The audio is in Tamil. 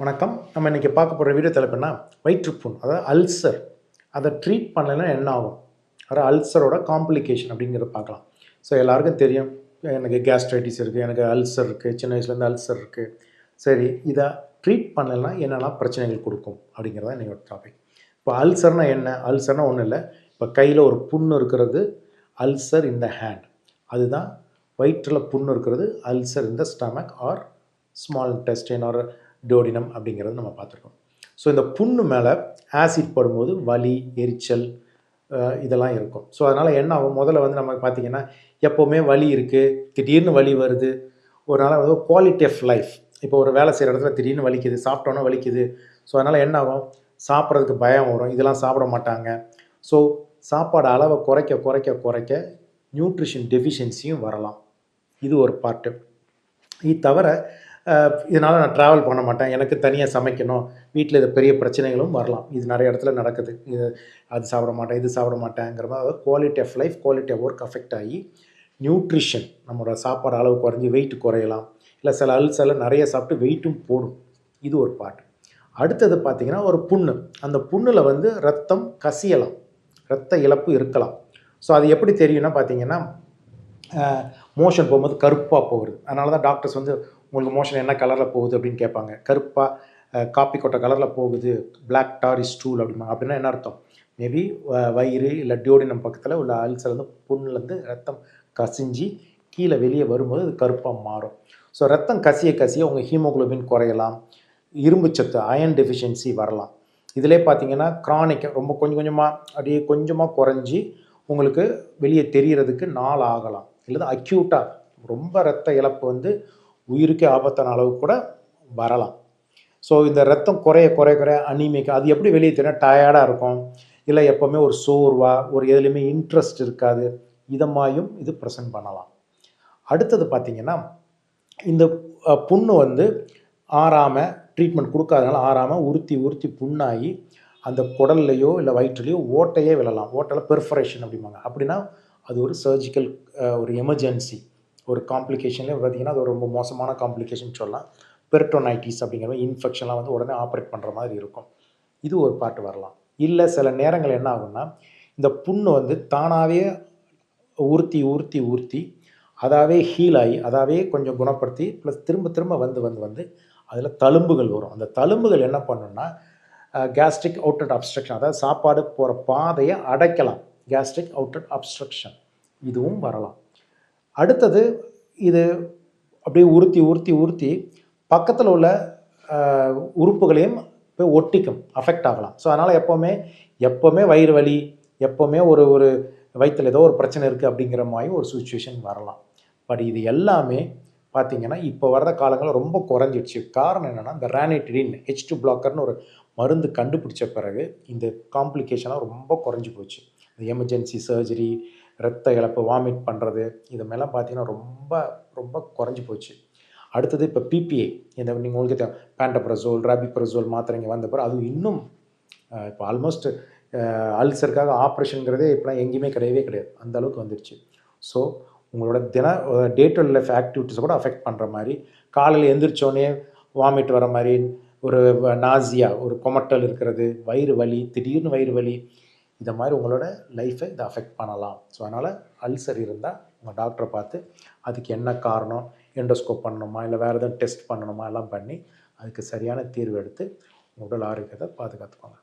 வணக்கம். நம்ம இன்றைக்கி பார்க்க போகிற வீடியோ தலைப்புன்னா வயிற்றுப்புண் அதாவது அல்சர் அதை ட்ரீட் பண்ணலைன்னா என்ன ஆகும்? அதாவது அல்சரோட காம்ப்ளிகேஷன் அப்படிங்கிறத பார்க்கலாம். ஸோ எல்லாருக்கும் தெரியும். எனக்கு கேஸ்ட்ரைட்டிஸ் இருக்குது எனக்கு அல்சர் இருக்குது சின்ன வயசுலேருந்து அல்சர் இருக்குது சரி இதை ட்ரீட் பண்ணலைன்னா என்னென்ன பிரச்சனைகள் கொடுக்கும் அப்படிங்கிறத என்னோட டாபிக் இப்போ அல்சர்னால் என்ன? அல்சர்னால் ஒன்றும் இல்லை. இப்போ கையில் ஒரு புண்ணு இருக்கிறது அல்சர் இந்த ஹேண்ட் அதுதான் வயிற்றில் புண்ணு இருக்கிறது அல்சர் இந்த stomach or small intestine or duodenum அப்படிங்கிறது நம்ம பார்த்துருக்கோம். ஸோ இந்த புண்ணு மேலே ஆசிட் படும்போது வலி எரிச்சல் இதெல்லாம் இருக்கும். ஸோ அதனால் என்ன ஆகும்? முதல்ல வந்து நம்ம பார்த்தீங்கன்னா எப்போவுமே வலி இருக்குது திடீர்னு வலி வருது. ஒரு நாள் வந்து குவாலிட்டி ஆஃப் லைஃப் இப்போ ஒரு வேலை செய்கிற இடத்துல திடீர்னு வலிக்குது சாப்பிட்டோன்னா வலிக்குது. ஸோ அதனால் என்ன ஆகும்? சாப்பிட்றதுக்கு பயம் வரும். இதெல்லாம் சாப்பிட மாட்டாங்க. ஸோ சாப்பாடு அளவை குறைக்க குறைக்க குறைக்க நியூட்ரிஷன் டெஃபிஷியன்சியும் வரலாம். இது ஒரு பார்ட்டு இது தவிர இதனால் நான் ட்ராவல் பண்ண மாட்டேன். எனக்கு தனியாக சமைக்கணும். வீட்டில் இது பெரிய பிரச்சனைகளும் வரலாம். இது நிறைய இடத்துல நடக்குது. இது அது சாப்பிட மாட்டேன் இது சாப்பிட மாட்டேங்கிற மாதிரி அதாவது quality of life quality of work affect ஆகி நியூட்ரிஷன் நம்மளோட சாப்பாடு அளவு குறைஞ்சி வெயிட் குறையலாம். இல்லை சில அல்சரில் நிறைய சாப்பிட்டு வெயிட்டும் போடும். இது ஒரு பார்ட் அடுத்தது பார்த்திங்கன்னா ஒரு புண்ணு. அந்த புண்ணில் வந்து ரத்தம் கசியலாம். ரத்த இழப்பு இருக்கலாம். ஸோ அது எப்படி தெரியும்னா பார்த்தீங்கன்னா மோஷன் போகும்போது கருப்பாக போகுது. அதனால தான் டாக்டர்ஸ் வந்து உங்களுக்கு மோஷன் என்ன கலரில் போகுது அப்படின்னு கேட்பாங்க. கருப்பாக காப்பி கொட்டை கலரில் போகுது. பிளாக் டார் இஸ் டூல் அப்படிமா. அப்படின்னா என்ன அர்த்தம்? மேபி வயிறு இல்லை டியோடினம் பக்கத்தில் உள்ள அல்சர்லேருந்து புண்ணுலேருந்து ரத்தம் கசிஞ்சு கீழே வெளியே வரும்போது அது கருப்பாக மாறும். ஸோ ரத்தம் கசிய கசிய உங்கள் ஹீமோகுளோபின் குறையலாம். இரும்புச்சத்து அயன் டெஃபிஷியன்சி வரலாம். இதிலே பார்த்தீங்கன்னா க்ரானிக் ரொம்ப கொஞ்சம் கொஞ்சமாக அப்படியே கொஞ்சமாக குறைஞ்சி உங்களுக்கு வெளியே தெரிகிறதுக்கு நாள் ஆகலாம். இல்லை அக்யூட்டாக ரொம்ப ரத்த இழப்பு வந்து உயிருக்கே ஆபத்தான அளவு கூட வரலாம். ஸோ இந்த ரத்தம் குறைய குறைய குறைய அனிமிக்க அது எப்படி வெளியே தெரியும் டயர்டாக இருக்கும். இல்லை எப்போவுமே ஒரு சோர்வா ஒரு எதுலேயுமே இன்ட்ரெஸ்ட் இருக்காது. இதமாயும் இது ப்ரெசென்ட் பண்ணலாம். அடுத்தது பார்த்திங்கன்னா இந்த புண்ணு வந்து ஆறாமல் ட்ரீட்மெண்ட் கொடுக்காதனால ஆறாமல் உறுத்தி உறுத்தி புண்ணாகி அந்த குடல்லையோ இல்லை வயிற்றுலையோ ஓட்டையே விழலாம். ஓட்டையில் பெர்ஃபரேஷன் அப்படிம்பாங்க. அப்படின்னா அது ஒரு சர்ஜிக்கல் ஒரு எமர்ஜென்சி ஒரு காம்ப்ளிகேஷன்லேயே பார்த்தீங்கன்னா அது ரொம்ப மோசமான காம்ப்ளிகேஷன் சொல்லலாம். பெர்டோனைட்டிஸ் அப்படிங்கிற மாதிரி இன்ஃபெக்ஷன்லாம் வந்து உடனே ஆப்ரேட் பண்ணுற மாதிரி இருக்கும். இது ஒரு பாட்டு வரலாம். இல்லை சில நேரங்கள் என்ன ஆகும்னா இந்த புண்ணு வந்து தானாகவே ஊர்த்தி ஊர்த்தி ஊர்த்தி அதாவே ஹீல் ஆகி அதாவே கொஞ்சம் குணப்படுத்தி ப்ளஸ் திரும்ப திரும்ப வந்து வந்து வந்து அதில் தழும்புகள் வரும். அந்த தழும்புகள் என்ன பண்ணுன்னா கேஸ்ட்ரிக் அவுட்டட் அப்ஸ்ட்ரக்ஷன் அதாவது சாப்பாடு போகிற பாதையை அடைக்கலாம். கேஸ்ட்ரிக் அவுட்டட் அப்ஸ்ட்ரக்ஷன் இதுவும் வரலாம். அடுத்தது இது அப்படியே உறுத்தி உறுத்தி உறுத்தி பக்கத்தில் உள்ள உறுப்புகளையும் போய் ஒட்டிக்கும் அஃபெக்ட் ஆகலாம். ஸோ அதனால் எப்போவுமே எப்போவுமே வயிறு வலி எப்போவுமே ஒரு ஒரு வயிற்றில் ஏதோ ஒரு பிரச்சனை இருக்குது அப்படிங்கிற மாதிரி ஒரு சுச்சுவேஷன் வரலாம். பட் இது எல்லாமே பார்த்திங்கன்னா இப்போ வர்ற காலங்களில் ரொம்ப குறைஞ்சிடுச்சு. காரணம் என்னென்னா இந்த ரேனிட்டிடின் ஹெச் டூ பிளாக்கர்னு ஒரு மருந்து கண்டுபிடிச்ச பிறகு இந்த காம்ப்ளிகேஷனாக ரொம்ப குறைஞ்சி போச்சு. இந்த எமர்ஜென்சி சர்ஜரி ரத்த இழப்பு வாமிட் பண்ணுறது இது மேலாம் பார்த்தீங்கன்னா ரொம்ப ரொம்ப குறைஞ்சி போச்சு. அடுத்தது இப்போ பிபிஏ இந்த நீங்கள் உங்களுக்கு தெரியும். பேண்டப்ரசோல் ராபிப்ரசோல் மாத்திரைங்க வந்த பிறகு அது இன்னும் இப்போ ஆல்மோஸ்ட் அல்சருக்காக ஆப்ரேஷனுங்கிறதே இப்போலாம் எங்கேயுமே கிடையவே கிடையாது. அந்த அளவுக்கு வந்துடுச்சு ஸோ உங்களோட தின டே டு லைஃப் ஆக்டிவிட்டிஸை கூட அஃபெக்ட் பண்ணுற மாதிரி காலையில் எந்திரிச்சோடனே வாமிட் வர மாதிரி ஒரு நாசியா ஒரு கொமட்டல் இருக்கிறது வயிறு வலி திடீர்னு வயிறு வலி இதை மாதிரி உங்களோட லைஃப்பை இதை அஃபெக்ட் பண்ணலாம். ஸோ அதனால் அல்சர் இருந்தால் உங்கள் டாக்டரை பார்த்து அதுக்கு என்ன காரணம் எண்டோஸ்கோப் பண்ணணுமா இல்லை வேறு எதுவும் டெஸ்ட் பண்ணணுமா எல்லாம் பண்ணி அதுக்கு சரியான தீர்வு எடுத்து உங்கள் உடல் ஆரோக்கியத்தை பாதுகாத்துக்கோங்க.